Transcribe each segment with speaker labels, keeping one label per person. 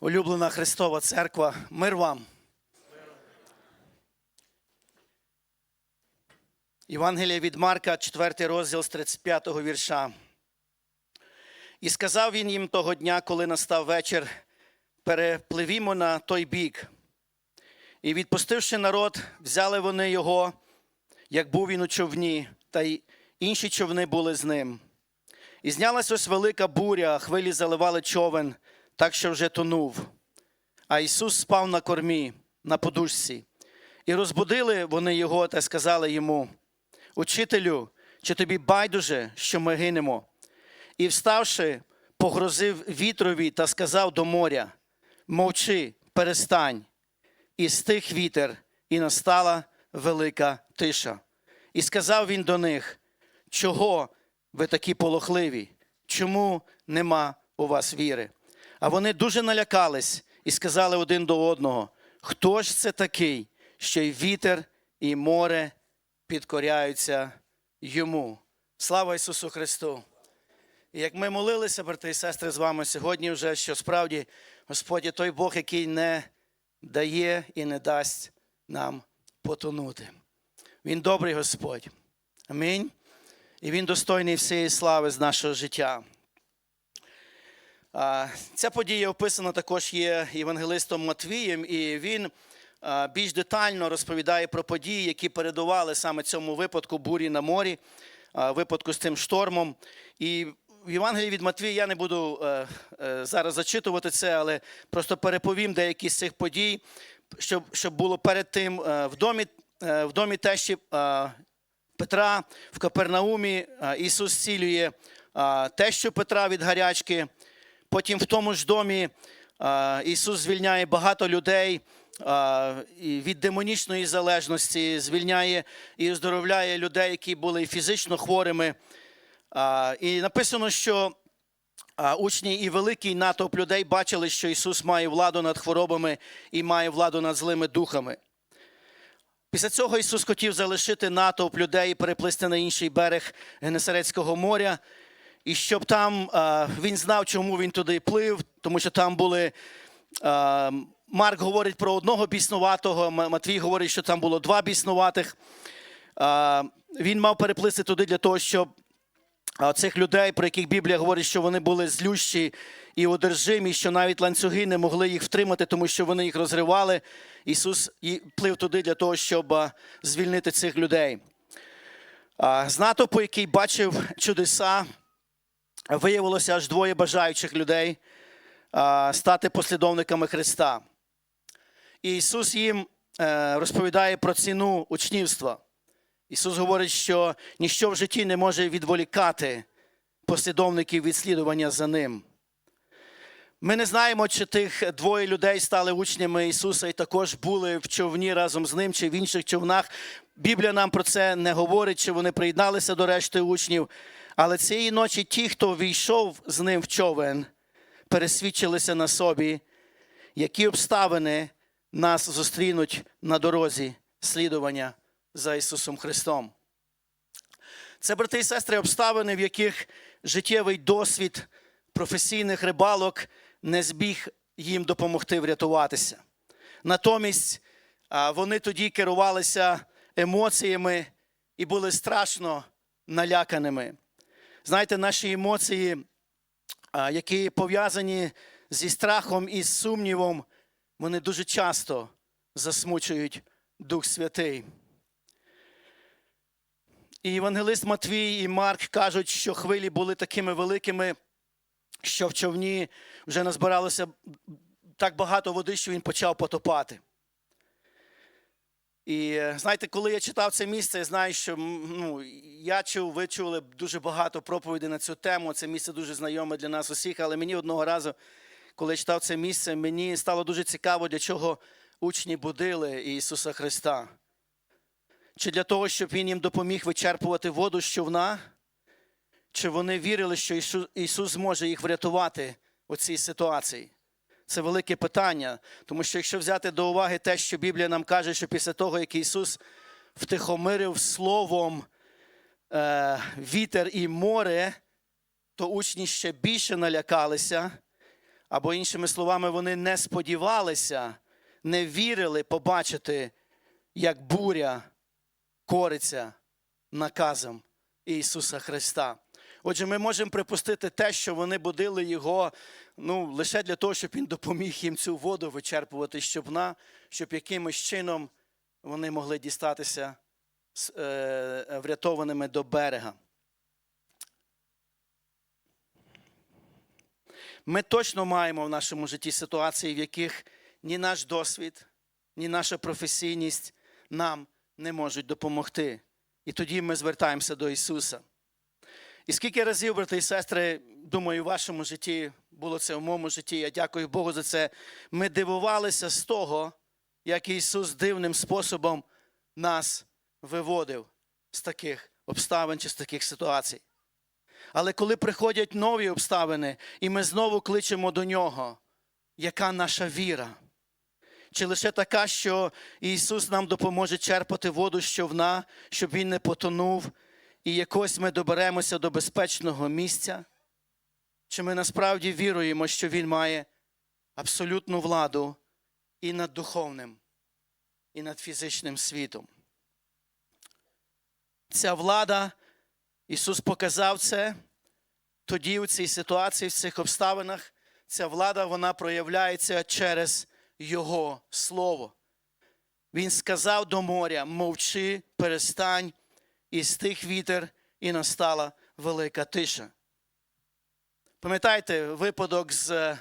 Speaker 1: Улюблена Христова Церква, мир вам. Євангелія від Марка, 4 розділ з 35 вірша. І сказав він їм того дня, коли настав вечір, перепливімо на той бік. І відпустивши народ, взяли вони його, як був він у човні, та й інші човни були з ним. І знялась ось велика буря, хвилі заливали човен, так що вже тонув. А Ісус спав на кормі, на подушці. І розбудили вони його та сказали йому: Учителю, чи тобі байдуже, що ми гинемо? І вставши, погрозив вітрові та сказав до моря: Мовчи, перестань. І стих вітер, і настала велика тиша. І сказав він до них: Чого ви такі полохливі? Чому нема у вас віри? А вони дуже налякались і сказали один до одного: Хто ж це такий, що й вітер, і море підкоряються йому? Слава Ісусу Христу! І як ми молилися, брати і сестри, з вами сьогодні, вже що справді Господь той Бог, який не дає і не дасть нам потонути. Він добрий Господь. Амінь. І Він достойний всієї слави з нашого життя. Ця подія описана також є євангелистом Матвієм, і він більш детально розповідає про події, які передували саме цьому випадку бурі на морі, випадку з цим штормом. І в Євангелії від Матвія я не буду е, е, зараз зачитувати це, але просто переповім деякі з цих подій, щоб, щоб було перед тим е, в домі, в домі тещі Петра в Капернаумі Ісус зцілює е, тещу Петра від гарячки. Потім в тому ж домі Ісус звільняє багато людей від демонічної залежності, звільняє і оздоровляє людей, які були фізично хворими. І написано, що учні і великий натовп людей бачили, що Ісус має владу над хворобами і має владу над злими духами. Після цього Ісус хотів залишити натовп людей і переплисти на інший берег Генесарецького моря. І щоб там а, він знав, чому він туди плив, тому що там були. а, Марк говорить про одного біснуватого, Матвій говорить, що там було два біснуватих. А, Він мав переплисти туди для того, щоб цих людей, про яких Біблія говорить, що вони були злющі і одержимі, що навіть ланцюги не могли їх втримати, тому що вони їх розривали. Ісус плив туди для того, щоб звільнити цих людей. З натовпу, який бачив чудеса, виявилося аж двоє бажаючих людей стати послідовниками Христа. І Ісус їм е, розповідає про ціну учнівства. Ісус говорить, що ніщо в житті не може відволікати послідовників відслідування за ним. Ми не знаємо, чи тих двоє людей стали учнями Ісуса і також були в човні разом з ним, чи в інших човнах. Біблія нам про це не говорить, чи вони приєдналися до решти учнів. Але цієї ночі ті, хто війшов з ним в човен, пересвідчилися на собі, які обставини нас зустрінуть на дорозі слідування за Ісусом Христом. Це, брати і сестри, обставини, в яких життєвий досвід професійних рибалок не збіг їм допомогти врятуватися. Натомість вони тоді керувалися емоціями і були страшно наляканими. Знаєте, наші емоції, які пов'язані зі страхом і сумнівом, вони дуже часто засмучують Дух Святий. І Євангелист Матвій і Марк кажуть, що хвилі були такими великими, що в човні вже назбиралося так багато води, що він почав потопати. І знаєте, коли я читав це місце, я знаю, що ну, я чув, ви чули дуже багато проповідей на цю тему. Це місце дуже знайоме для нас усіх, але мені одного разу, коли я читав це місце, мені стало дуже цікаво, для чого учні будили Ісуса Христа. Чи для того, щоб Він їм допоміг вичерпувати воду з човна? Чи вони вірили, що Ісус зможе їх врятувати у цій ситуації? Це велике питання, тому що якщо взяти до уваги те, що Біблія нам каже, що після того, як Ісус втихомирив словом е, вітер і море, то учні ще більше налякалися, Або, іншими словами, вони не сподівалися, не вірили побачити, як буря кориться наказом Ісуса Христа. Отже, ми можемо припустити те, що вони будили його ну, лише для того, щоб він допоміг їм цю воду вичерпувати з човна, щоб якимось чином вони могли дістатися е, врятованими до берега. Ми точно маємо в нашому житті ситуації, в яких ні наш досвід, ні наша професійність нам не можуть допомогти. І тоді ми звертаємося до Ісуса. І скільки разів, брати і сестри, думаю, в вашому житті було це в моєму житті, я дякую Богу за це. Ми дивувалися з того, як Ісус дивним способом нас виводив з таких обставин чи з таких ситуацій. Але коли приходять нові обставини, і ми знову кличемо до Нього, яка наша віра? Чи лише така, що Ісус нам допоможе черпати воду з човна, щоб Він не потонув, і якось ми доберемося до безпечного місця? Чи ми насправді віруємо, що Він має абсолютну владу і над духовним, і над фізичним світом? Ця влада, Ісус показав це тоді у цій ситуації, в цих обставинах, ця влада вона проявляється через Його Слово. Він сказав до моря: мовчи, перестань, і стих вітер, і настала велика тиша. Пам'ятаєте випадок з е,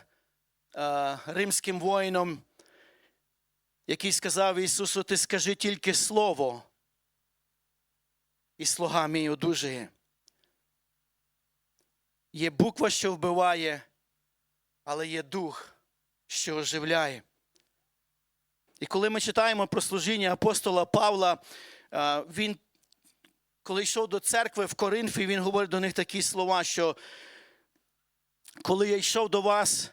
Speaker 1: е, римським воїном, який сказав Ісусу: Ти скажи тільки слово, і слуга мій одужає. Є буква, що вбиває, але є дух, що оживляє. І коли ми читаємо про служіння апостола Павла, е, він, коли йшов до церкви в Коринфі, він говорить до них такі слова, що коли я йшов до вас,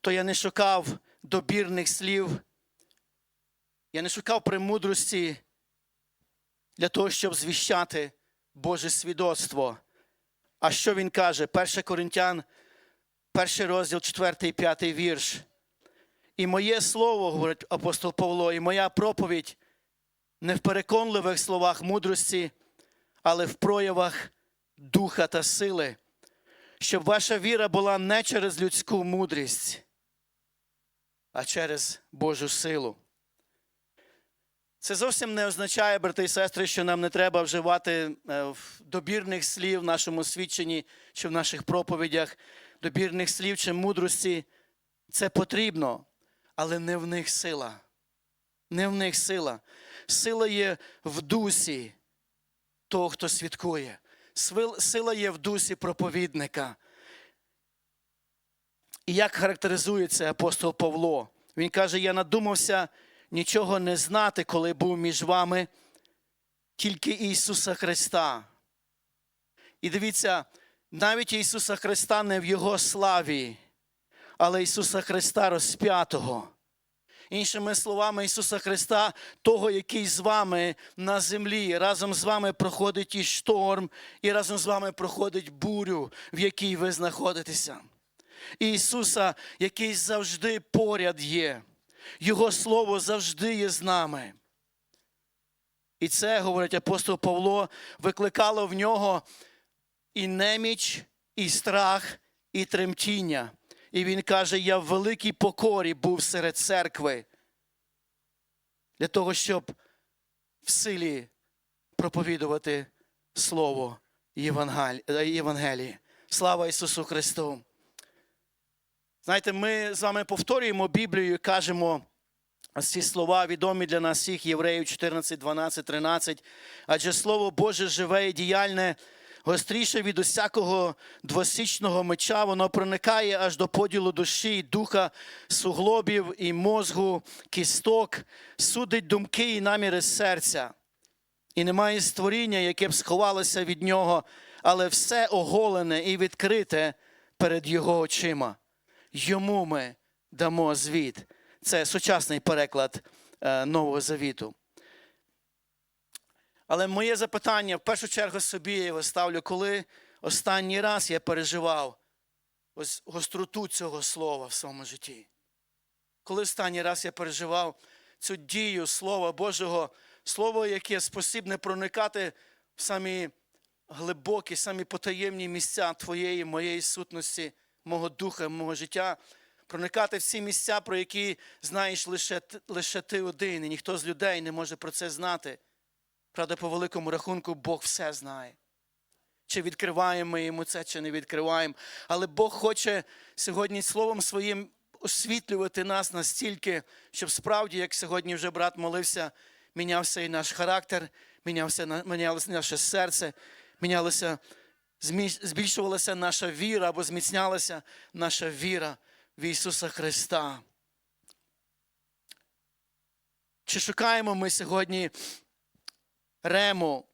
Speaker 1: то я не шукав добірних слів, я не шукав премудрості для того, щоб звіщати Боже свідоцтво. А що він каже? 1 Коринтян, перший розділ, 4 і 5 вірш. І моє слово, говорить апостол Павло, і моя проповідь не в переконливих словах мудрості, але в проявах духа та сили, щоб ваша віра була не через людську мудрість, а через Божу силу. Це зовсім не означає, брати і сестри, що нам не треба вживати е, добірних слів в нашому свідченні чи в наших проповідях, добірних слів чи мудрості. Це потрібно, але не в них сила. Не в них сила. Сила є в дусі того, хто свідкує. Сила є в дусі проповідника. І як характеризується апостол Павло? Він каже: Я надумався нічого не знати, коли був між вами, тільки Ісуса Христа. І дивіться, навіть Ісуса Христа не в Його славі, але Ісуса Христа розп'ятого. Іншими словами, Ісуса Христа, того, який з вами на землі, разом з вами проходить і шторм, і разом з вами проходить бурю, в якій ви знаходитеся. І Ісуса, який завжди поряд є. Його Слово завжди є з нами. І це, говорить апостол Павло, викликало в нього і неміч, і страх, і тремтіння. І він каже: Я в великій покорі був серед церкви для того, щоб в силі проповідувати Слово е, Євангелії. Слава Ісусу Христу! Знаєте, ми з вами повторюємо Біблію і кажемо ці слова відомі для нас всіх, Євреїв 14, 12, 13. Адже Слово Боже живе і діяльне, гостріше від усякого двосічного меча, воно проникає аж до поділу душі, духа, суглобів і мозгу, кісток, судить думки і наміри серця. І немає створіння, яке б сховалося від нього, але все оголене і відкрите перед його очима. Йому ми дамо звіт. Це сучасний переклад е, Нового Завіту. Але моє запитання в першу чергу собі я його ставлю, коли останній раз я переживав ось гостроту цього слова в своєму житті. Коли останній раз я переживав цю дію Слова Божого, Слово, яке спосібне проникати в самі глибокі, самі потаємні місця твоєї, моєї сутності, мого духа, мого життя, проникати в ці місця, про які знаєш лише, лише ти один, і ніхто з людей не може про це знати. Правда, по великому рахунку, Бог все знає. Чи відкриваємо ми йому це, чи не відкриваємо. Але Бог хоче сьогодні словом своїм освітлювати нас настільки, щоб справді, як сьогодні вже брат молився, мінявся і наш характер, мінявся, мінялося наше серце, мінялося, збільшувалася наша віра або зміцнялася наша віра в Ісуса Христа. Чи шукаємо ми сьогодні рему,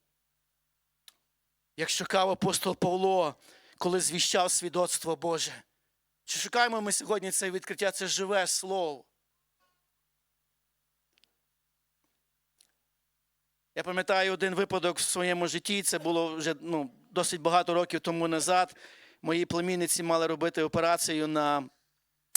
Speaker 1: як шукав апостол Павло, коли звіщав свідоцтво Боже? Чи шукаємо ми сьогодні це відкриття, це живе слово? Я пам'ятаю один випадок в своєму житті, це було вже ну, досить багато років тому назад. Мої племінниці мали робити операцію на,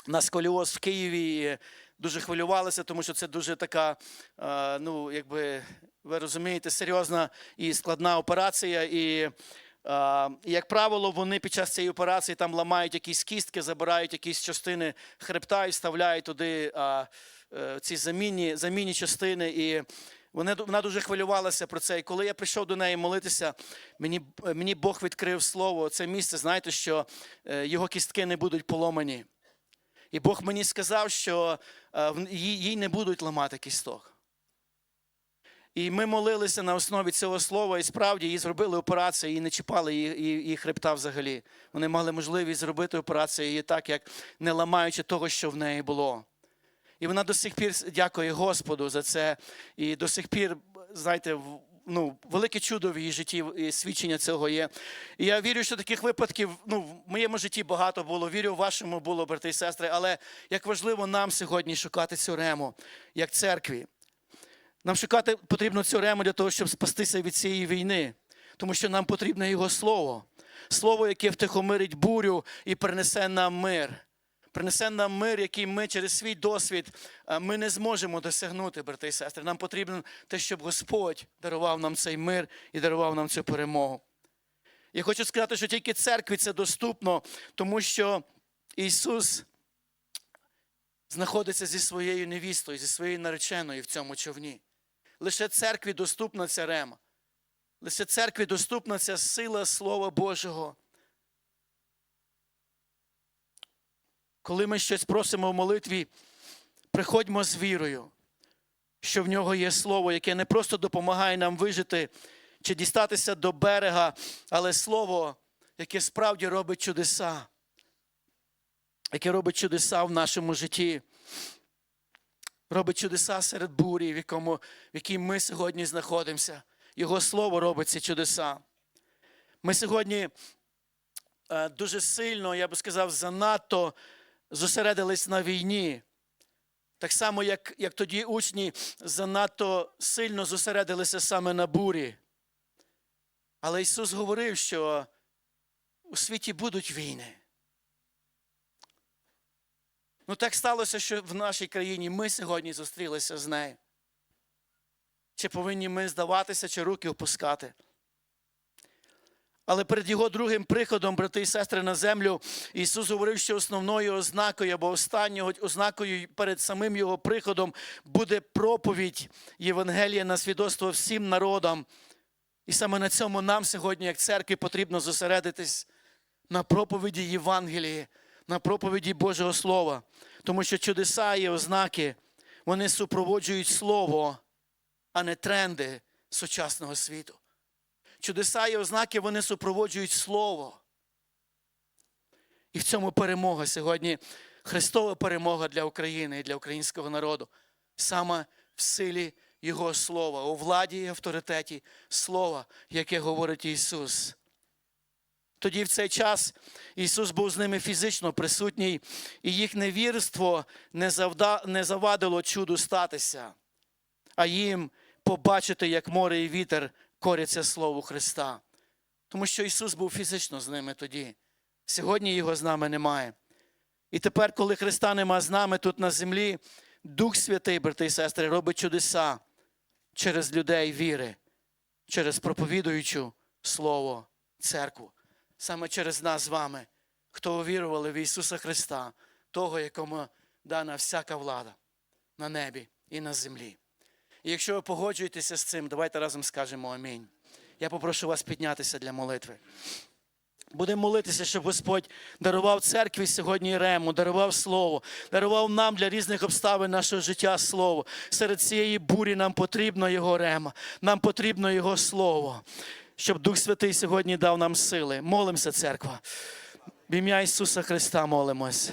Speaker 1: на сколіоз в Києві. І дуже хвилювалися, тому що це дуже така, е, ну, якби ви розумієте, серйозна і складна операція. І, е, як правило, вони під час цієї операції там ламають якісь кістки, забирають якісь частини хребта і вставляють туди е, е, ці замінні, замінні частини. І вона дуже хвилювалася про це. І коли я прийшов до неї молитися, мені, мені Бог відкрив слово. Це місце, знаєте, що е, його кістки не будуть поломані. І Бог мені сказав, що е, їй не будуть ламати кісток. І ми молилися на основі цього слова, і справді їй зробили операцію, і не чіпали її, її, її хребта взагалі. Вони мали можливість зробити операцію її так, як не ламаючи того, що в неї було. І вона до сих пір дякує Господу за це. І до сих пір, знаєте, ну, велике чудо в її житті і свідчення цього є. І я вірю, що таких випадків ну, в моєму житті багато було. Вірю, в вашому було, брати і сестри. Але як важливо нам сьогодні шукати цю рему, як церкві. Нам шукати потрібно цю рему для того, щоб спастися від цієї війни, тому що нам потрібне його слово. Слово, яке втихомирить бурю і принесе нам мир. Принесе нам мир, який ми через свій досвід е, ми не зможемо досягнути, брати і сестри. Нам потрібно те, щоб Господь дарував нам цей мир і дарував нам цю перемогу. Я хочу сказати, що тільки церкві це доступно, тому що Ісус знаходиться зі своєю невістою, зі своєю нареченою в цьому човні. Лише церкві доступна ця рема. Лише церкві доступна ця сила Слова Божого. Коли ми щось просимо в молитві, приходьмо з вірою, що в нього є слово, яке не просто допомагає нам вижити чи дістатися до берега, але слово, яке справді робить чудеса, яке робить чудеса в нашому житті, робить чудеса серед бурі, в, якому, в якій ми сьогодні знаходимося. Його слово робить ці чудеса. Ми сьогодні е, дуже сильно, я би сказав, занадто зосередились на війні. Так само, як, як тоді учні занадто сильно зосередилися саме на бурі. Але Ісус говорив, що у світі будуть війни. Ну так сталося, що в нашій країні ми сьогодні зустрілися з нею. Чи повинні ми здаватися, чи руки опускати? Але перед його другим приходом, брати і сестри, на землю, Ісус говорив, що основною ознакою або останньою ознакою перед самим Його приходом буде проповідь Євангелія на свідоцтво всім народам. І саме на цьому нам сьогодні, як церкві, потрібно зосередитись на проповіді Євангелії, на проповіді Божого Слова. Тому що чудеса і ознаки, вони супроводжують Слово, а не тренди сучасного світу. Чудеса і ознаки вони супроводжують Слово. І в цьому перемога сьогодні Христова перемога для України і для українського народу. Саме в силі Його Слова, у владі і авторитеті Слова, яке говорить Ісус. Тоді в цей час Ісус був з ними фізично присутній, і їх невірство не, завда... не завадило чуду статися, а їм побачити, як море і вітер коряться Слову Христа. Тому що Ісус був фізично з ними тоді. Сьогодні його з нами немає. І тепер, коли Христа нема з нами тут на землі, Дух Святий, брати і сестри, робить чудеса через людей віри, через проповідуючу Слово, церкву, саме через нас з вами, хто увірували в Ісуса Христа, того, якому дана всяка влада на небі і на землі. І якщо ви погоджуєтеся з цим, давайте разом скажемо амінь. Я попрошу вас піднятися для молитви. Будемо молитися, щоб Господь дарував церкві сьогодні рему, дарував слово, дарував нам для різних обставин нашого життя слово. Серед цієї бурі нам потрібно Його рема, нам потрібно Його слово, щоб Дух Святий сьогодні дав нам сили. Молимося, церква. В ім'я Ісуса Христа молимось.